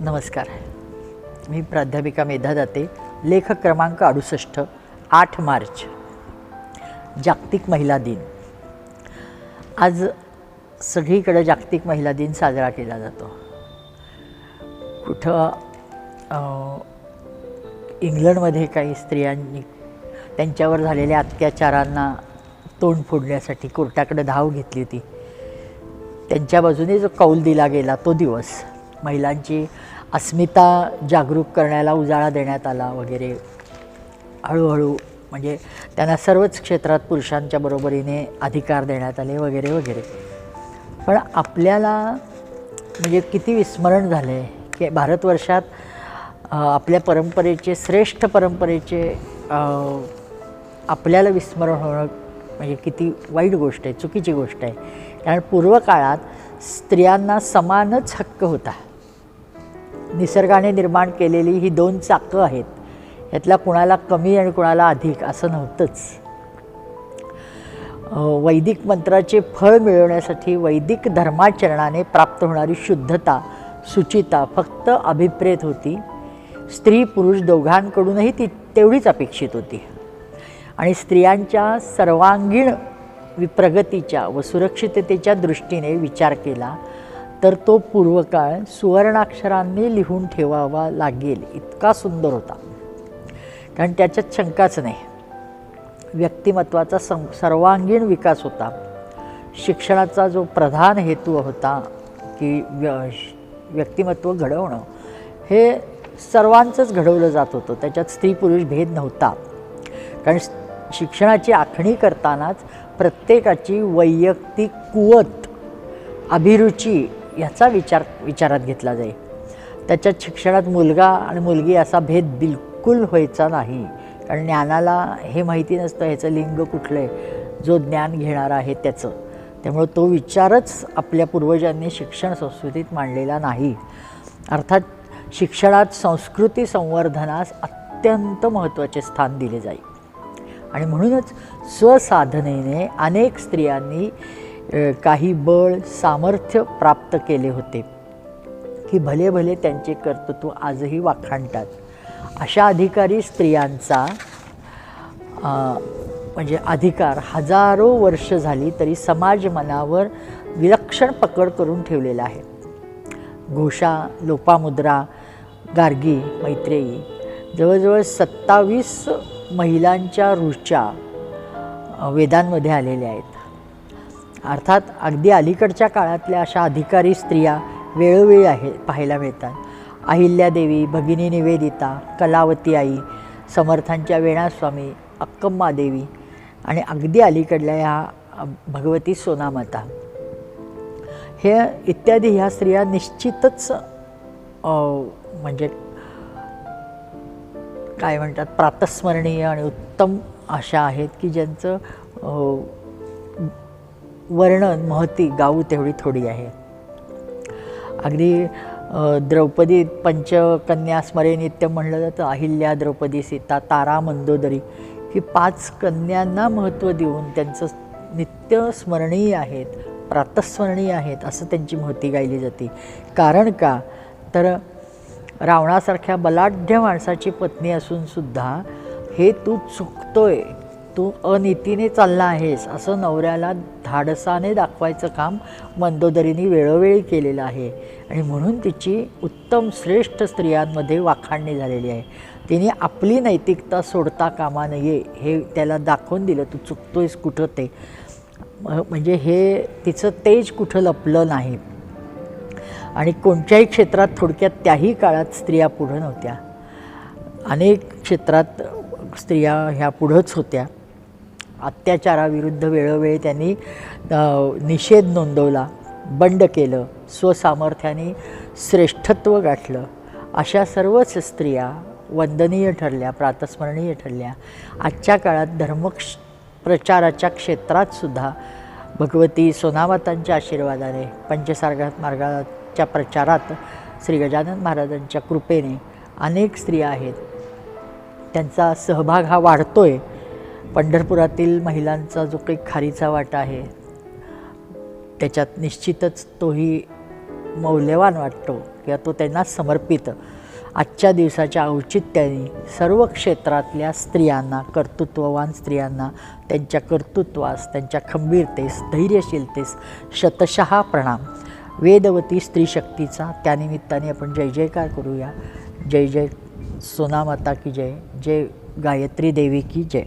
नमस्कार. मी प्राध्यापिका मेधा दाते लेखक क्रमांक अडुसष्ट आठ मार्च जागतिक महिला दिन. आज सगळीकडे जागतिक महिला दिन साजरा केला जातो. कुठं इंग्लंडमध्ये काही स्त्रियांनी त्यांच्यावर झालेल्या अत्याचारांना तोंड फोडण्यासाठी कोर्टाकडे धाव घेतली होती. त्यांच्या बाजूने जो कौल दिला गेला तो दिवस. महिलांची अस्मिता जागरूक करण्याला उजाळा देण्यात आला वगैरे. हळूहळू म्हणजे त्यांना सर्वच क्षेत्रात पुरुषांच्या बरोबरीने अधिकार देण्यात आले वगैरे वगैरे. पण आपल्याला म्हणजे किती विस्मरण झालं आहे की भारतवर्षात आपल्या परंपरेचे श्रेष्ठ परंपरेचे आपल्याला विस्मरण होणं म्हणजे किती वाईट गोष्ट आहे चुकीची गोष्ट आहे. कारण पूर्वकाळात स्त्रियांना समानच हक्क होता. निसर्गाने निर्माण केलेली ही दोन चाकं आहेत. यातला कुणाला कमी आणि कुणाला अधिक असं नव्हतंच. वैदिक मंत्राचे फळ मिळवण्यासाठी वैदिक धर्माचरणाने प्राप्त होणारी शुद्धता सुचिता फक्त अभिप्रेत होती. स्त्री पुरुष दोघांकडूनही ती तेवढीच अपेक्षित होती. आणि स्त्रियांच्या सर्वांगीण वि- प्रगतीच्या व सुरक्षिततेच्या दृष्टीने विचार केला तर तो पूर्वकाळ सुवर्णाक्षरांनी लिहून ठेवावा लागेल. इतका सुंदर होता. कारण त्याच्यात शंकाच नाही. व्यक्तिमत्वाचा सं सर्वांगीण विकास होता. शिक्षणाचा जो प्रधान हेतू होता की व्य व्यक्तिमत्व घडवणं हे सर्वांचंच घडवलं जात होतं. त्याच्यात स्त्री पुरुष भेद नव्हता. कारण शिक्षणाची आखणी करतानाच प्रत्येकाची वैयक्तिक कुवत अभिरुची याचा विचार विचारात घेतला जाईल त्याच्यात शिक्षणात मुलगा आणि मुलगी असा भेद बिलकुल व्हायचा नाही. कारण ज्ञानाला हे माहिती नसतं ह्याचं लिंग कुठलं आहे जो ज्ञान घेणारा आहे त्याचं. त्यामुळं तो विचारच आपल्या पूर्वजांनी शिक्षण संस्कृतीत मांडलेला नाही. अर्थात शिक्षणात संस्कृती संवर्धनास अत्यंत महत्त्वाचे स्थान दिले जाईल आणि म्हणूनच स्वसाधनेने अनेक स्त्रियांनी काही बळ सामर्थ्य प्राप्त केले होते. की भले भले त्यांचे कर्तृत्व आजही वाखाणतात. अशा अधिकारी स्त्रियांचा म्हणजे अधिकार हजारो वर्ष झाली तरी समाज मनावर विलक्षण पकड करून ठेवलेला आहे. घोषा लोपामुद्रा गार्गी मैत्रेयी जवळजवळ सत्तावीस महिलांच्या ऋचा वेदांमध्ये आलेल्या आहेत. अर्थात अगदी अलीकडच्या काळातल्या अशा अधिकारी स्त्रिया वेळोवेळी आहे पाहायला मिळतात. अहिल्यादेवी भगिनी निवेदिता कलावती आई समर्थांच्या वेणास्वामी अक्कम्मा देवी आणि अगदी अलीकडल्या ह्या भगवती सोनामाता. हे इत्यादी ह्या स्त्रिया निश्चितच म्हणजे काय म्हणतात प्रातस्मरणीय आणि उत्तम अशा आहेत की ज्यांचं वर्णन महती गाऊ तेवढी थोडी आहे. अगदी द्रौपदी पंचकन्या स्मरे नित्य म्हणलं जातं अहिल्या द्रौपदी सीता तारा मंदोदरी ही पाच कन्यांना महत्त्व देऊन त्यांचं नित्य स्मरणीय आहेत प्रातस्मरणीय आहेत असं त्यांची महती गायली जाते. कारण का? तर रावणासारख्या बलाढ्य माणसाची पत्नी असूनसुद्धा हे तू चुकतोय. तू अनितीने चालला आहेस असं नवऱ्याला धाडसाने दाखवायचं काम मंदोदरीने वेळोवेळी केलेलं आहे. आणि म्हणून तिची उत्तम श्रेष्ठ स्त्रियांमध्ये वाखाणणी झालेली आहे. तिने आपली नैतिकता सोडता कामा नये हे त्याला दाखवून दिलं तू चुकतोयस कुठं ते? म्हणजे हे तिचं तेज कुठं लपलं नाही. आणि कोणत्याही क्षेत्रात थोडक्यात त्याही काळात स्त्रिया पुढं नव्हत्या. अनेक क्षेत्रात स्त्रिया ह्या पुढंच होत्या. अत्याचाराविरुद्ध वेळोवेळी त्यांनी निषेध नोंदवला बंड केलं स्वसामर्थ्याने श्रेष्ठत्व गाठलं. अशा सर्वच स्त्रिया वंदनीय ठरल्या प्रातस्मरणीय ठरल्या. आजच्या काळात धर्मक्ष प्रचाराच्या क्षेत्रातसुद्धा भगवती सोनामातांच्या आशीर्वादाने पंचसार्गात मार्गाच्या प्रचारात श्री गजानन महाराजांच्या कृपेने अनेक स्त्रिया आहेत. त्यांचा सहभाग हा वाढतो आहे पंढरपुरातील महिलांचा जो काही खारीचा वाटा आहे त्याच्यात निश्चितच तोही मौल्यवान वाटतो किंवा तो त्यांना समर्पित. आजच्या दिवसाच्या औचित्याने सर्व क्षेत्रातल्या स्त्रियांना कर्तृत्ववान स्त्रियांना त्यांच्या कर्तृत्वास त्यांच्या खंबीरतेस धैर्यशीलतेस शतशः प्रणाम. वेदवती स्त्री शक्तीचा त्यानिमित्ताने आपण जय जयकार करूया. जय जय सोनामाता की जय जय गायत्री देवी की जय.